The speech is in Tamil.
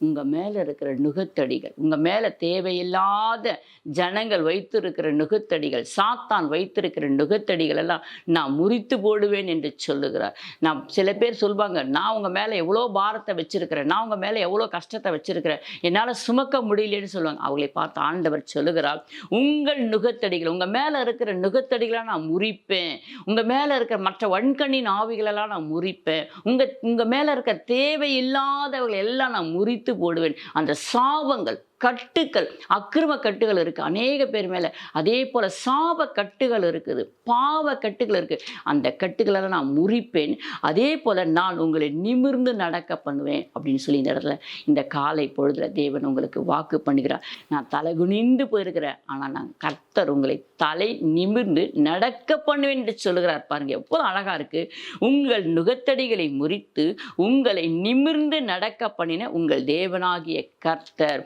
உங்கள் மேலே இருக்கிற நுகத்தடிகள் உங்கள் மேலே தேவையில்லாத ஜனங்கள் வைத்திருக்கிற நுகத்தடிகள் சாத்தான் வைத்திருக்கிற நுகத்தடிகள் எல்லாம் நான் முறித்து போடுவேன் என்று சொல்லுகிறார். நான் சில பேர் சொல்வாங்க நான் உங்கள் மேலே எவ்வளோ பாரத்தை வச்சுருக்கிறேன் நான் உங்கள் மேலே எவ்வளோ கஷ்டத்தை வச்சுருக்கிறேன் என்னால் சுமக்க முடியலன்னு சொல்லுவாங்க. அவங்களை பார்த்து ஆண்டவர் சொல்லுகிறார் உங்கள் நுகத்தடிகள் உங்கள் மேலே இருக்கிற நுகத்தடிகளை நான் முறிப்பேன் உங்கள் மேலே இருக்கிற மற்ற வன்கண்ணின் ஆவிகளெல்லாம் நான் முறிப்பேன் உங்கள் உங்கள் மேலே இருக்கிற தேவையில்லாதவர்கள் எல்லாம் நான் முறித்து போடுவேன். அந்த சாபங்கள் கட்டுக்கள் அக்கிரம கட்டுகள் இருக்குது அநேக பேர் மேலே அதே போல் சாப கட்டுகள் இருக்குது. பாவ கட்டுகள் இருக்குது அந்த கட்டுகளெல்லாம் நான் முறிப்பேன். அதே போல் நான் உங்களை நிமிர்ந்து நடக்க பண்ணுவேன் அப்படின்னு சொல்லி இந்த இடத்துல இந்த காலை பொழுதுல தேவன் உங்களுக்கு வாக்கு பண்ணுகிறார். நான் தலை குனிந்து போயிருக்கிறேன். ஆனால் நான் கர்த்தர் உங்களை தலை நிமிர்ந்து நடக்க பண்ணுவேன் என்று சொல்லுகிறார். பாருங்கள் எவ்வளோ அழகாக இருக்குது உங்கள் நுகத்தடிகளை முறித்து உங்களை நிமிர்ந்து நடக்க பண்ணின உங்கள் தேவனாகிய கர்த்தர்.